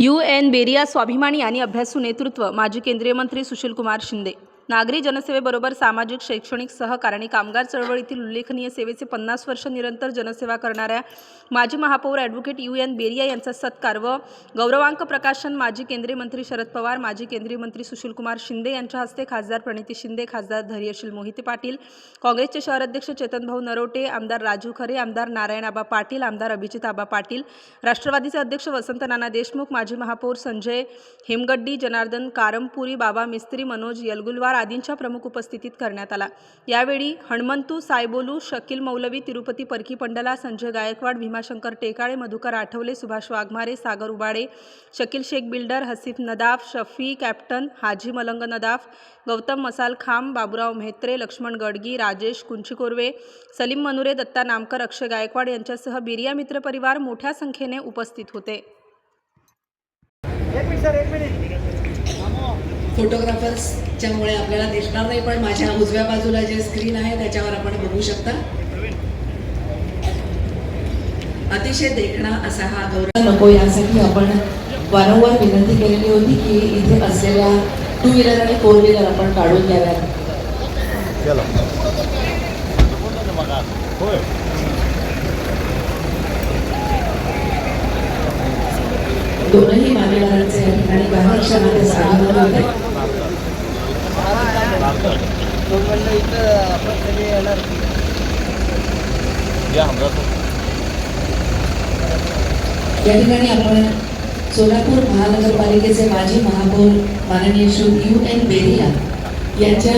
You N बेरिया स्वाभिमानी आणि अभ्यासू नेतृत्व माजी केंद्रीय मंत्री सुशीलकुमार शिंदे. नागरी जनसेवेबरोबर सामाजिक शैक्षणिक सहकार आणि कामगार चळवळीतील उल्लेखनीय सेवेचे पन्नास वर्ष निरंतर जनसेवा करणाऱ्या माजी महापौर ॲडव्होकेट यू एन बेरिया यांचा सत्कार व गौरवांक प्रकाशन माजी केंद्रीय मंत्री शरद पवार माजी केंद्रीय मंत्री सुशीलकुमार शिंदे यांच्या हस्ते खासदार प्रणिती शिंदे खासदार धैर्यशील मोहिते पाटील काँग्रेसचे शहराध्यक्ष चेतनभाऊ नरोटे आमदार राजू खरे आमदार नारायण आबा पाटील आमदार अभिजित आबा पाटील राष्ट्रवादीचे अध्यक्ष वसंत नाना देशमुख माजी महापौर संजय हेमगड्डी जनार्दन कारमपुरी बाबा मिस्त्री मनोज यलगुलवार आदींच्या प्रमुख उपस्थितीत करण्यात आला. यावेळी हणमंतू सायबोलू शकील मौलवी तिरुपती परकी पंडला संजय गायकवाड भीमाशंकर टेकाळे मधुकर आठवले सुभाष वाघमारे सागर उबाडे शकील शेख बिल्डर हसीफ नदाफ शफी कॅप्टन हाजी मलंग नदाफ गौतम मसाल खाम बाबुराव म्हेत्रे लक्ष्मण गडगी राजेश कुंचिकोर्वे सलीम मनुरे दत्ता नामकर अक्षय गायकवाड यांच्यासह बिरिया मित्र परिवार मोठ्या संख्येने उपस्थित होते. एक मिनिट सर एक मिनिट. फोटोग्राफर्सच्यामुळे आपल्याला दिसणार नाही पण माझ्या उजव्या बाजूला जे स्क्रीन आहे त्याच्यावर आपण बघू शकता. अतिशय देखणा असा हा गौरव. नको यासाठी आपण वारंवार विनंती केलेली होती की इथे असलेल्या टू व्हीलर आणि फोर व्हीलर आपण काढून द्याव्यात दोनही ठिकाणी काही क्षणातच होते या ठिकाणी आपण सोलापूर महानगरपालिकेचे माजी महापौर माननीय श्री यू एन बेरिया यांच्या